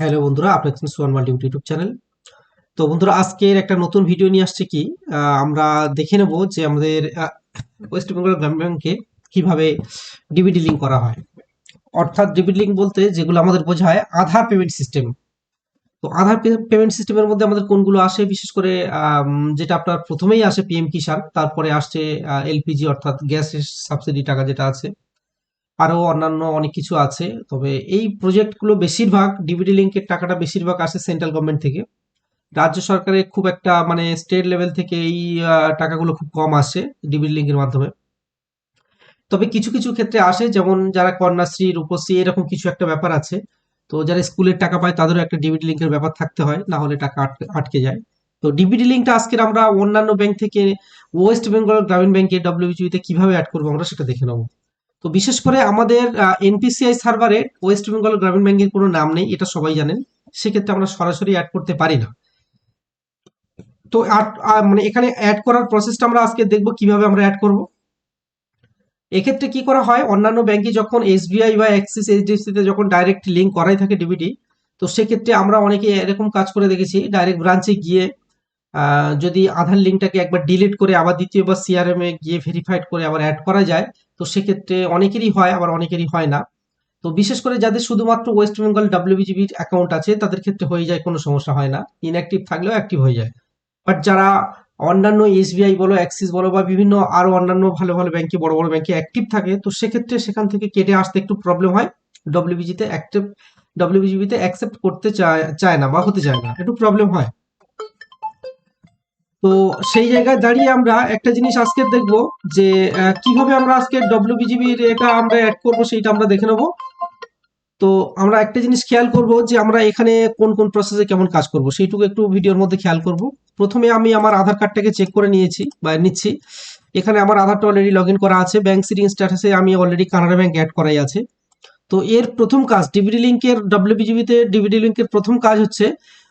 Hello বন্ধুরা, আপনার কাছে সোয়ান মাল্টি ইউটিউব চ্যানেল। তো বন্ধুরা, আজকের একটা নতুন ভিডিও নিয়ে আসছে কি? আমরা দেখে নেব যে আমাদের ওয়েস্ট বেঙ্গল গ্রামীণ ব্যাংকে কীভাবে ডিবিটি লিঙ্ক করা হয়। অর্থাৎ ডিবিটি লিঙ্ক বলতে যেগুলো আমাদের বোঝায়, আধার পেমেন্ট সিস্টেম তো আধার পেমেন্ট সিস্টেমের মধ্যে আমাদের কোনগুলো আসে? বিশেষ করে যেটা আপনার প্রথমেই আসে পিএম কিষাণ তারপরে আসছে এলপিজি অর্থাৎ গ্যাসের সাবসিডি টাকা যেটা আছে। আরও অন্যান্য অনেক কিছু আছে। তবে এই প্রজেক্টগুলো বেশিরভাগ ডিবিটি লিঙ্কের টাকাটা বেশিরভাগ আসে সেন্ট্রাল গভর্নমেন্ট থেকে। রাজ্য সরকারের খুব একটা মানে স্টেট লেভেল থেকে এই টাকাগুলো খুব কম আসে ডিবিডি লিঙ্কের মাধ্যমে। তবে কিছু কিছু ক্ষেত্রে আসে, যেমন যারা কন্যাশ্রী, রূপশ্রী, এরকম কিছু একটা ব্যাপার আছে। তো যারা স্কুলের টাকা পায়, তাদেরও একটা ডিবিটি লিঙ্কের ব্যাপার থাকতে হয়, না হলে টাকা আটকে আটকে যায়। তো ডিবিডি লিঙ্কটা আজকের আমরা অন্যান্য ব্যাংক থেকে ওয়েস্ট বেঙ্গল গ্রামীণ ব্যাংকে ডব্লিউবিজিতে কীভাবে অ্যাড করব আমরা সেটা দেখে নেব। তো বিশেষ করে আমাদের এনপিসিআই সার্ভারে ওয়েস্ট বেঙ্গল গ্রামীণ ব্যাংকের কোনো নাম নেই, এটা সবাই জানেন। সেক্ষেত্রে আমরা সরাসরি অ্যাড করতে পারি না। তো মানে এখানে অ্যাড করার প্রসেসটা আমরা আজকে দেখব কীভাবে আমরা অ্যাড করব। এক্ষেত্রে কি করা হয়, অন্যান্য ব্যাংকে যখন এসবিআই বা অ্যাক্সিস এইচডিএফসি তে যখন ডাইরেক্ট লিঙ্ক করাই থাকে ডিবিটি তো সেক্ষেত্রে আমরা অনেকে এরকম কাজ করে দেখেছি ডাইরেক্ট ব্রাঞ্চে গিয়ে যদি আধার লিঙ্কটাকে একবার ডিলিট করে আবার দ্বিতীয়বার সিআরএম এ গিয়ে ভেরিফাইড করে আবার অ্যাড করা যায়, তো সেক্ষেত্রে অনেকেরই হয়, আবার অনেকেরই হয় না। তো বিশেষ করে যাদের শুধুমাত্র ওয়েস্ট বেঙ্গল ডাব্লিউবিজিবি অ্যাকাউন্ট আছে, তাদের ক্ষেত্রে হয়ে যায়, কোনো সমস্যা হয় না। ইনঅ্যাক্টিভ থাকলেও অ্যাক্টিভ হয়ে যায়। বাট যারা অন্যান্য এসবিআই বলো অ্যাক্সিস বলো, বা বিভিন্ন আরও অন্যান্য ভালো ভালো ব্যাংকে বড় বড় ব্যাংকে অ্যাক্টিভ থাকে, তো সেক্ষেত্রে সেখান থেকে কেটে আসতে একটু প্রবলেম হয়। ডব্লিউবিজিতে অ্যাক্টিভ ডব্লিউবিজিবিতে অ্যাকসেপ্ট করতে চায় চায় না বা হতে চায় না, একটু প্রবলেম হয়। তো সেই জায়গায় দাঁড়িয়ে আমরা একটা জিনিস আজকে দেখব যে কীভাবে আমরা আজকে ডব্লিউবিজিবির এটা আমরা অ্যাড করব সেইটা আমরা দেখে নেব। তো আমরা একটা জিনিস খেয়াল করব যে, আমরা এখানে কোন কোন প্রসেসে কেমন কাজ করব সেইটুকু একটু ভিডিওর মধ্যে খেয়াল করব। প্রথমে আমি আমার আধার কার্ডটাকে চেক করে নিয়েছি বা নিচ্ছি। এখানে আমার আধারটা অলরেডি লগ করা আছে। ব্যাংক সিডিং স্ট্যাটাসে আমি অলরেডি কানাডা ব্যাংক অ্যাড করাই আছে। তো এর প্রথম কাজ ডিবিডি লিঙ্কের ডব্লিউবিজিবিতে ডিবিডি লিঙ্কের প্রথম কাজ হচ্ছে,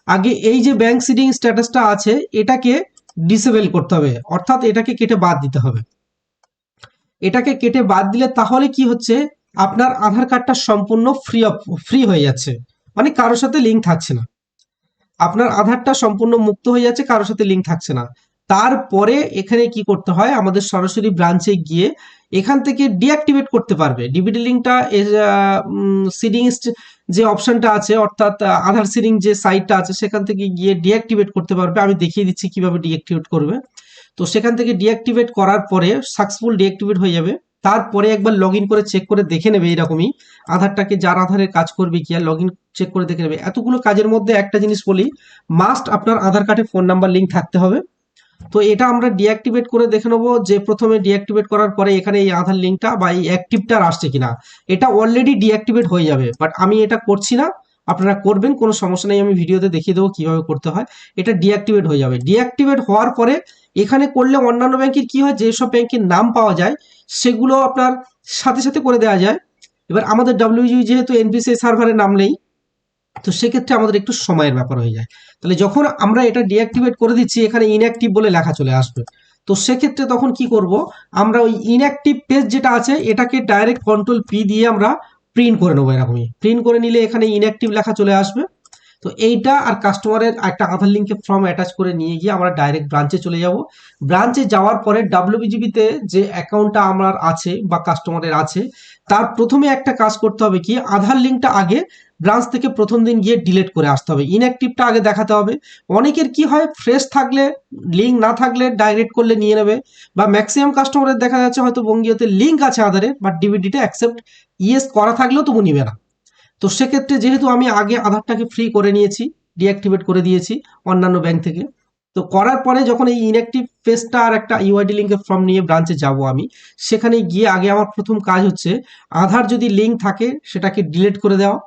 আগে এই যে ব্যাংক সিডিং স্ট্যাটাসটা আছে, এটাকে ডিসেবল করতে হবে। অর্থাৎ এটাকে কেটে বাদ দিতে হবে। এটাকে কেটে বাদ দিলে তাহলে কি হচ্ছে? আপনার আধার কার্ডটা সম্পূর্ণ ফ্রি অফ ফ্রি হয়ে যাচ্ছে। মানে কারোর সাথে লিঙ্ক থাকছে না। আপনার আধারটা সম্পূর্ণ মুক্ত হয়ে যাচ্ছে, কারোর সাথে লিঙ্ক থাকছে না। তারপরে এখানে কি করতে হয়? আমাদের সরাসরি ব্রাঞ্চে গিয়ে এখান থেকে ডিঅ্যাক্টিভেট করতে পারবে। ডিবিডি লিঙ্কটা সিডিং যে অপশনটা আছে, অর্থাৎ আধার সিডিং যে সাইটটা আছে, সেখান থেকে গিয়ে ডিঅ্যাক্টিভেট করতে পারবে। আমি দেখিয়ে দিচ্ছি কীভাবে ডিঅ্যাক্টিভেট করবে। তো সেখান থেকে ডিঅ্যাক্টিভেট করার পরে সাকসেসফুল ডিঅ্যাক্টিভেট হয়ে যাবে। তারপরে একবার লগ করে চেক করে দেখে নেবে এরকমই। আধারটাকে যার আধারের কাজ করবে কি আর লগ চেক করে দেখে নেবে। এতগুলো কাজের মধ্যে একটা জিনিস বলি মাস্ট আপনার আধার কার্ডে ফোন নাম্বার লিঙ্ক থাকতে হবে। তো এটা আমরা ডিঅ্যাক্টিভেট করে দেখে নেব যে প্রথমে ডিঅ্যাক্টিভেট করার পরে এখানে এই আধার লিঙ্কটা বা এই অ্যাক্টিভটা আসছে কিনা। এটা অলরেডি ডিঅ্যাক্টিভেট হয়ে যাবে বাট আমি এটা করছি না। আপনারা করবেন, কোনো সমস্যা নেই। আমি ভিডিওতে দেখিয়ে দেবো কীভাবে করতে হয়। এটা ডিঅ্যাক্টিভেট হয়ে যাবে। ডিঅ্যাক্টিভেট হওয়ার পরে এখানে করলে অন্যান্য ব্যাংকের কি হয়? যেসব ব্যাংকের নাম পাওয়া যায়, সেগুলো আপনার সাথে সাথে করে দেওয়া যায়। এবার আমাদের ডাব্লিউজি যেহেতু এনপিসিআই সার্ভারের নাম নেই তো সেক্ষেত্রে আমাদের একটু সময়ের ব্যাপার হয়ে যায়। তাহলে যখন আমরা এটা ডিঅ্যাক্টিভেট করে দিচ্ছি, এখানে ইনঅ্যাক্টিভ বলে লেখা চলে আসবে। তো সেক্ষেত্রে তখন কি করব? আমরা ওই ইনঅ্যাক্টিভ পেজ যেটা আছে, এটাকে ডাইরেক্ট কন্ট্রোল পি দিয়ে আমরা প্রিন্ট করে নেব এরকমই। প্রিন্ট করে নিলে এখানে ইনঅ্যাক্টিভ লেখা চলে আসবে। তো এইটা আর কাস্টমারের একটা আধার লিঙ্কে ফর্ম অ্যাটাচ করে নিয়ে গিয়ে আমরা ডাইরেক্ট ব্রাঞ্চে চলে যাব। ব্রাঞ্চে যাওয়ার পরে ডাব্লিউবিজিবিতে যে অ্যাকাউন্টটা আমার আছে বা কাস্টমারের আছে, তার প্রথমে একটা কাজ করতে হবে কি? আধার লিঙ্কটা আগে ব্রাঞ্চ থেকে প্রথম দিন গিয়ে ডিলেট করে আসতে হবে। ইনঅ্যাক্টিভটা আগে দেখাতে হবে। অনেকের কি হয় ফ্রেশ থাকলে লিঙ্ক না থাকলে ডাইরেক্ট করলে নিয়ে নেবে বা ম্যাক্সিমাম কাস্টমারের দেখা যাচ্ছে হয়তো বঙ্গীয়তে লিঙ্ক আছে আধারে বাট ডিভিডিটা অ্যাকসেপ্ট ইয়েস করা থাকলেও তবু নিবে না। তো সেক্ষেত্রে যেহেতু আমি আগে আধারটাকে ফ্রি করে নিয়েছি ডিঅ্যাক্টিভেট করে দিয়েছি অন্যান্য ব্যাংক থেকে, তো করার পরে যখন এই ইনঅ্যাক্টিভ পেজটা আর একটা ইউআইডি লিঙ্কের ফর্ম নিয়ে ব্রাঞ্চে যাব আমি, সেখানে গিয়ে আগে আমার প্রথম কাজ হচ্ছে, আধার যদি লিঙ্ক থাকে সেটাকে ডিলিট করে দেওয়া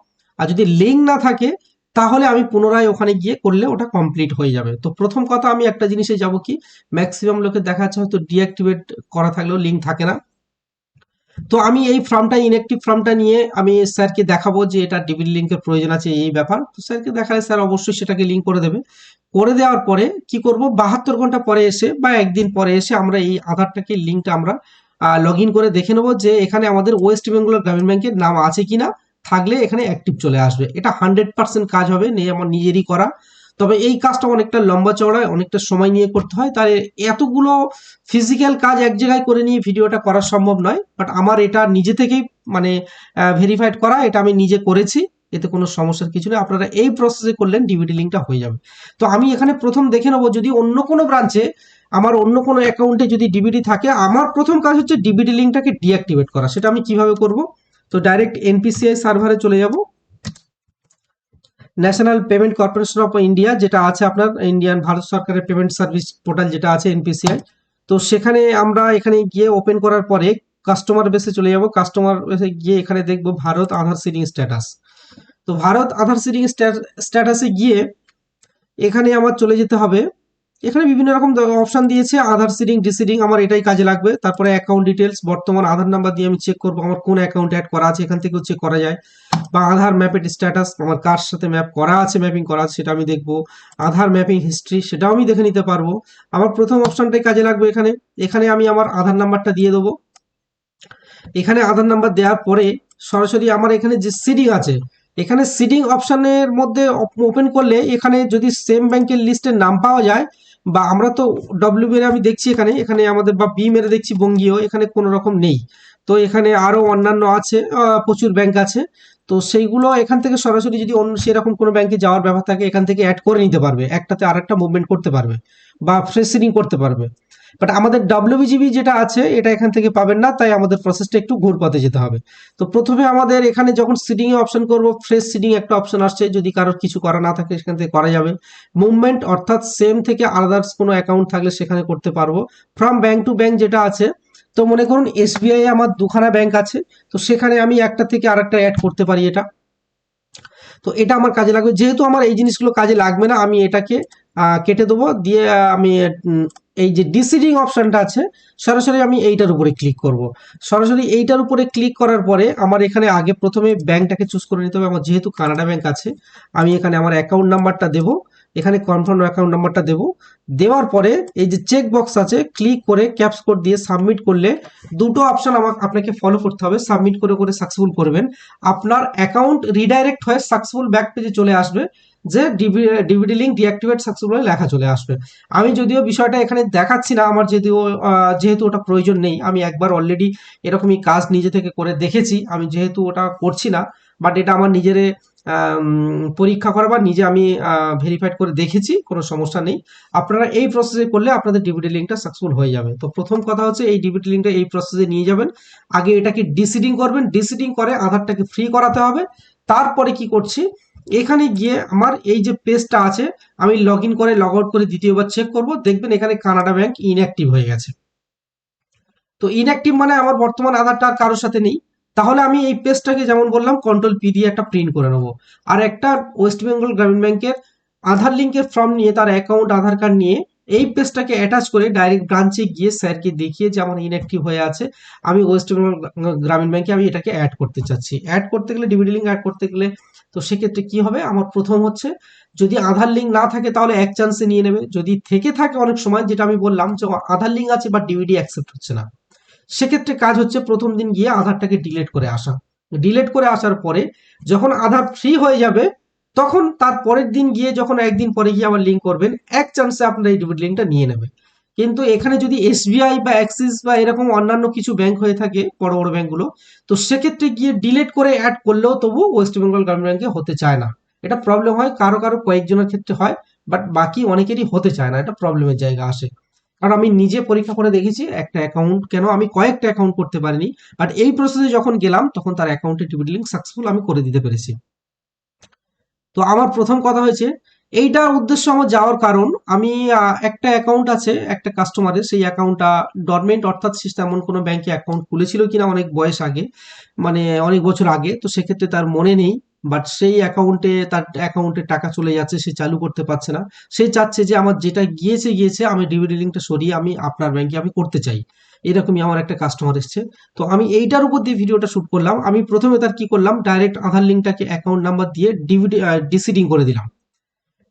আর যদি লিঙ্ক না থাকে, তাহলে আমি পুনরায় ওখানে গিয়ে করলে ওটা কমপ্লিট হয়ে যাবে। তো প্রথম কথা আমি একটা জিনিসে যাব কি ম্যাক্সিমাম লোকের দেখা যাচ্ছে হয়তো ডিঅ্যাক্টিভেট করা থাকলেও লিঙ্ক থাকে না। তো আমি এই ফর্মটা ইনঅ্যাক্টিভ ফর্মটা নিয়ে আমি স্যারকে দেখাবো যে এটা ডিবিটি লিঙ্কের প্রয়োজন আছে, এই ব্যাপার। তো স্যারকে দেখালে স্যার অবশ্যই সেটাকে লিঙ্ক করে দেবে। করে দেওয়ার পরে কি করব, বাহাত্তর ঘণ্টা পরে এসে বা একদিন পরে এসে আমরা এই আধারটাকে লিঙ্কটা আমরা লগ করে দেখে নেব যে এখানে আমাদের ওয়েস্ট বেঙ্গল গ্রামীণ ব্যাংকের নাম আছে কিনা। থাকলে এখানে অ্যাক্টিভ চলে আসবে। এটা হান্ড্রেড পার্সেন্ট কাজ হবে নেই আমার নিজেরই করা। তবে এই কাজটা অনেকটা লম্বা চওড়ায়, অনেকটা সময় নিয়ে করতে হয়। তাই এতগুলো ফিজিক্যাল কাজ এক জায়গায় করে নিয়ে ভিডিওটা করা সম্ভব নয়। বাট আমার এটা নিজে থেকেই মানে ভেরিফাইড করা, এটা আমি নিজে করেছি। এতে কোনো সমস্যার কিছু নেই। আপনারা এই প্রসেসে করলেন ডিবিটি লিঙ্কটা হয়ে যাবে। তো আমি এখানে প্রথম দেখে নেব, যদি অন্য কোনো ব্রাঞ্চে আমার অন্য কোনো অ্যাকাউন্টে যদি ডিবিটি থাকে, আমার প্রথম কাজ হচ্ছে ডিবিটি লিঙ্কটাকে ডিঅ্যাক্টিভেট করা। সেটা আমি কীভাবে করব? তো ডাইরেক্ট এনপিসিআই সার্ভারে চলে যাব। National Payment Corporation of India যেটা আছে আপনার ইন্ডিয়ান ভারত সরকারের পেমেন্ট সার্ভিস পোর্টাল যেটা আছে এনপিসিআই তো সেখানে আমরা এখানে গিয়ে ওপেন করার পরে কাস্টমার বেসে চলে যাব। কাস্টমার বেসে গিয়ে এখানে দেখব ভারত আধার সিডিং স্ট্যাটাস তো ভারত আধার সিডিং স্ট্যাটাসে গিয়ে এখানে আমার চলে যেতে হবে এখানে বিভিন্ন রকম অপশন দিয়েছে আধার সিডিং ডিসিডিং আমার এটাই কাজে লাগবে। তারপরে অ্যাকাউন্ট ডিটেলস বর্তমান আধার নাম্বার দিয়ে আমি চেক করব আমার কোন অ্যাকাউন্ট অ্যাড করা আছে, এখান থেকেও চেক করা যায়। বা আধার ম্যাপের স্ট্যাটাস আমার কার সাথে ম্যাপ করা আছে ম্যাপিং করা আছে, সেটা আমি দেখব। আধার ম্যাপিং হিস্ট্রি সেটাও আমি দেখে নিতে পারব। আমার প্রথম অপশানটাই কাজে লাগবে এখানে। এখানে আমি আমার আধার নাম্বারটা দিয়ে দেবো। এখানে আধার নাম্বার দেওয়ার পরে সরাসরি আমার এখানে যে সিডিং আছে, এখানে সিডিং অপশানের মধ্যে ওপেন করলে এখানে যদি সেম ব্যাংকের লিস্টের নাম পাওয়া যায় বা আমরা তো ডব্লিউ মেরে আমি দেখছি এখানে এখানে আমাদের বা বি মেরে দেখছি বঙ্গীয়, এখানে কোনো রকম নেই। তো এখানে আরও অন্যান্য আছে প্রচুর ব্যাংক আছে। তো সেইগুলো এখান থেকে সরাসরি যদি অন্য সেরকম কোনো ব্যাংকে যাওয়ার ব্যাপার থাকে, এখান থেকে অ্যাড করে নিতে পারবে। একটাতে আর একটা মুভমেন্ট করতে পারবে বা ফ্রেশ সিডিং করতে পারবে। বাট আমাদের ডাব্লিউবিজিবি যেটা আছে, এটা এখান থেকে পাবেন না, তাই আমাদের প্রসেসটা একটু ঘুর পথে যেতে হবে। তো প্রথমে আমাদের এখানে যখন সিডিং এ অপশন করব ফ্রেশ সিডিং একটা অপশন আসছে, যদি কারোর কিছু করা না থাকে, সেখান থেকে করা যাবে। মুভমেন্ট অর্থাৎ সেম থেকে আলাদার্স কোনো অ্যাকাউন্ট থাকলে সেখানে করতে পারব। ফ্রম ব্যাংক টু ব্যাংক যেটা আছে, তো মনে করুন এসবিআই আমার দুখানা ব্যাংক আছে, তো সেখানে আমি একটা থেকে আরেকটা অ্যাড করতে পারি এটা। তো এটা আমার কাজে লাগবে। যেহেতু আমার এই জিনিসগুলো কাজে লাগবে না, আমি এটাকে কেটে দেবো। দিয়ে আমি এই যে ডিসিডিং অপশনটা আছে, সরাসরি আমি এইটার উপরে ক্লিক করব। সরাসরি এইটার উপরে ক্লিক করার পরে আমার এখানে আগে প্রথমে ব্যাংকটাকে চুজ করে নিতে হবে। আমার যেহেতু কানাডা ব্যাংক আছে, আমি এখানে আমার অ্যাকাউন্ট নাম্বারটা দেবো। এখানে কনফার্ম অ্যাকাউন্ট নাম্বারটা দেবো। দেওয়ার পরে এই যে চেক বক্স আছে ক্লিক করে ক্যাপস কোড দিয়ে সাবমিট করলে দুটো অপশান আমাকে, আপনাকে ফলো করতে হবে। সাবমিট করে করে সাকসেসফুল করবেন। আপনার অ্যাকাউন্ট রিডাইরেক্ট হয়ে সাকসেসফুল ব্যাক পেজে চলে আসবে। যে ডিভিডি লিঙ্ক ডিঅ্যাক্টিভেট সাকসেসফুল লেখা চলে আসবে। আমি যদিও বিষয়টা এখানে দেখাচ্ছি না, আমার যদিও যেহেতু ওটা প্রয়োজন নেই, আমি একবার অলরেডি এরকমই কাজ নিজে থেকে করে দেখেছি, আমি যেহেতু ওটা করছি না বাট এটা আমার নিজের পরীক্ষা করা বা নিজে আমি ভেরিফাইড করে দেখেছি, কোনো সমস্যা নেই। আপনারা এই প্রসেসে করলে আপনাদের ডিভিডি লিঙ্কটা সাকসেসফুল হয়ে যাবে। তো প্রথম কথা হচ্ছে এই ডিভিডি লিঙ্কটা এই প্রসেসে নিয়ে যাবেন। আগে এটাকে ডিসিডিং করবেন ডিসিডিং করে আধারটাকে ফ্রি করাতে হবে। তারপরে কি করছি এখানে গিয়ে আমার এই যে পেজটা আছে, আমি লগ ইন করে লগ আউট করে দ্বিতীয়বার চেক করব। দেখবেন এখানে কানাডা ব্যাংক ইনঅ্যাক্টিভ হয়ে গেছে। তো ইনঅ্যাক্টিভ মানে আমার বর্তমান আধারটা আর কারোর সাথে নেই। তাহলে আমি এই পেজটাকে যেমন বললাম কন্ট্রোল পি দিয়ে একটা প্রিন্ট করে নেব। আর একটা ওয়েস্ট বেঙ্গল গ্রামীণ ব্যাংকের আধার লিঙ্কের ফর্ম নিয়ে, তার অ্যাকাউন্ট আধার কার্ড নিয়ে এই পেজটাকে অ্যাটাচ করে ডাইরেক্ট ব্রাঞ্চে গিয়ে স্যারকে দেখিয়ে যেমন ইনঅ্যাক্টিভ হয়ে আছে, আমি ওয়েস্ট বেঙ্গল গ্রামীণ ব্যাংকে আমি এটাকে অ্যাড করতে চাচ্ছি। অ্যাড করতে গেলে ডিবিডি লিঙ্ক অ্যাড করতে গেলে তো সেক্ষেত্রে কি হবে? আমার প্রথম হচ্ছে যদি আধার লিঙ্ক না থাকে তাহলে এক চান্সে নিয়ে নেবে। যদি থেকে থাকে অনেক সময়, যেটা আমি বললাম যে আধার লিঙ্ক আছে বা ডিভিডি অ্যাকসেপ্ট হচ্ছে না। সেক্ষেত্রে কাজ হচ্ছে প্রথম দিন গিয়ে আধারটাকে ডিলেট করে আসা। ডিলেট করে আসার পরে যখন আধার ফ্রি হয়ে যাবে তখন তার পরের দিন গিয়ে যখন একদিন পরে গিয়ে আবার লিঙ্ক করবেন, এক চান্সে আপনার এই ডিবিট লিঙ্কটা নিয়ে নেবেন। কিন্তু এখানে যদি এসবিআই বা অ্যাক্সিস বা এরকম অন্যান্য কিছু ব্যাংক হয়ে থাকে, বড় বড় ব্যাংকগুলো তো সেক্ষেত্রে গিয়ে ডিলিট করে অ্যাড করলেও তবু ওয়েস্ট বেঙ্গল গ্রামীণ ব্যাংকে হতে চায় না। এটা প্রবলেম হয়, কারও কারও কয়েকজনের ক্ষেত্রে হয় বাট বাকি অনেকেরই হতে চায় না, এটা প্রবলেমের জায়গা আসে। কারণ আমি নিজে পরীক্ষা করে দেখেছি, একটা অ্যাকাউন্ট কেন আমি কয়েকটা অ্যাকাউন্ট করতে পারিনি বাট এই প্রসেসে যখন গেলাম, তখন তার অ্যাকাউন্টে ডিবিট লিঙ্ক সাকসেসফুল আমি করে দিতে পেরেছি। তো আমার প্রথম কথা হয়েছে, এইটা উদ্দেশ্য আমার যাওয়ার কারণ। আমি একটা অ্যাকাউন্ট আছে, একটা কাস্টমারের সেই অ্যাকাউন্টটা ডরমেন্ট অর্থাৎ তেমন কোনো ব্যাংকে অ্যাকাউন্ট খুলেছিল কিনা অনেক বয়স আগে মানে অনেক বছর আগে, তো সেক্ষেত্রে তার মনে নেই। বাট সেই অ্যাকাউন্টে তার অ্যাকাউন্টে টাকা চলে যাচ্ছে, সে চালু করতে পারছে না। সে চাচ্ছে যে আমার যেটা গিয়েছে গিয়েছে, আমি লিঙ্কটা সরিয়ে আমি আপনার ব্যাংকে আমি করতে চাই। এরকমই আমার একটা কাস্টমার এসছে। তো আমি এইটার উপর দিয়ে ভিডিওটা শ্যুট করলাম। আমি প্রথমে তার কি করলাম? ডাইরেক্ট আধার লিঙ্কটাকে অ্যাকাউন্ট নাম্বার দিয়ে ডিভিডি ডিসিডিং করে দিলাম।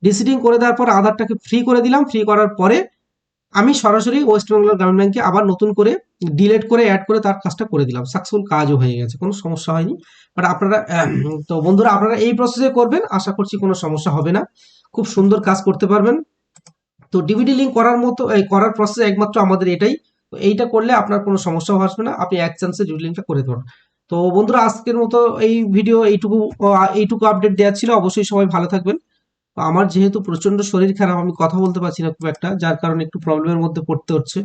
ডিসিডিং করে দেওয়ার পর আধারটাকে ফ্রি করে দিলাম। ফ্রি করার পরে আমি সরাসরি ওয়েস্ট বেঙ্গল গ্রামীণ ব্যাংকে আবার নতুন করে ডিলেট করে অ্যাড করে তার কাজটা করে দিলাম। সাকসেসফুল কাজও হয়ে গেছে, কোনো সমস্যা হয়নি। বাট আপনারা তো বন্ধুরা, আপনারা এই প্রসেসে করবেন, আশা করছি কোনো সমস্যা হবে না। খুব সুন্দর কাজ করতে পারবেন। তো ডিভিডি লিঙ্ক করার মতো, এই করার প্রসেস একমাত্র আমাদের এটাই। তো এইটা করলে আপনার কোনো সমস্যাও আসবে না। আপনি এক চান্সে ডিভিডি লিঙ্কটা করে দেবেন। তো বন্ধুরা, আজকের মতো এই ভিডিও এইটুকু এইটুকু আপডেট দেওয়া ছিল। অবশ্যই সবাই ভালো থাকবেন। আমার যেহেতু প্রচণ্ড শরীর খারাপ, আমি কথা বলতে পারছি না খুব একটা, যার কারণে একটু প্রবলেমের মধ্যে পড়তে হচ্ছে।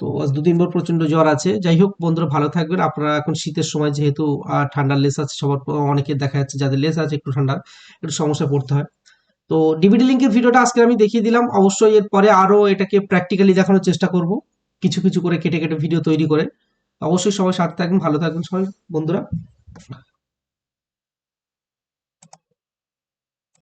তো আজ দুদিন পর প্রচণ্ড জ্বর আছে। যাই হোক, বন্ধুরা ভালো থাকবেন। আপনারা এখন শীতের সময় যেহেতু ঠান্ডার লেস আছে, সবার অনেকে দেখা যাচ্ছে যাদের লেস আছে একটু ঠান্ডা, একটু সমস্যা পড়তে হয়। তো ডিভিডি লিঙ্কের ভিডিওটা আজকে আমি দেখিয়ে দিলাম। অবশ্যই এর পরে আরও এটাকে প্র্যাকটিক্যালি দেখানোর চেষ্টা করব, কিছু কিছু করে কেটে কেটে ভিডিও তৈরি করে। অবশ্যই সবাই সাথে থাকবেন, ভালো থাকবেন সবাই, বন্ধুরা।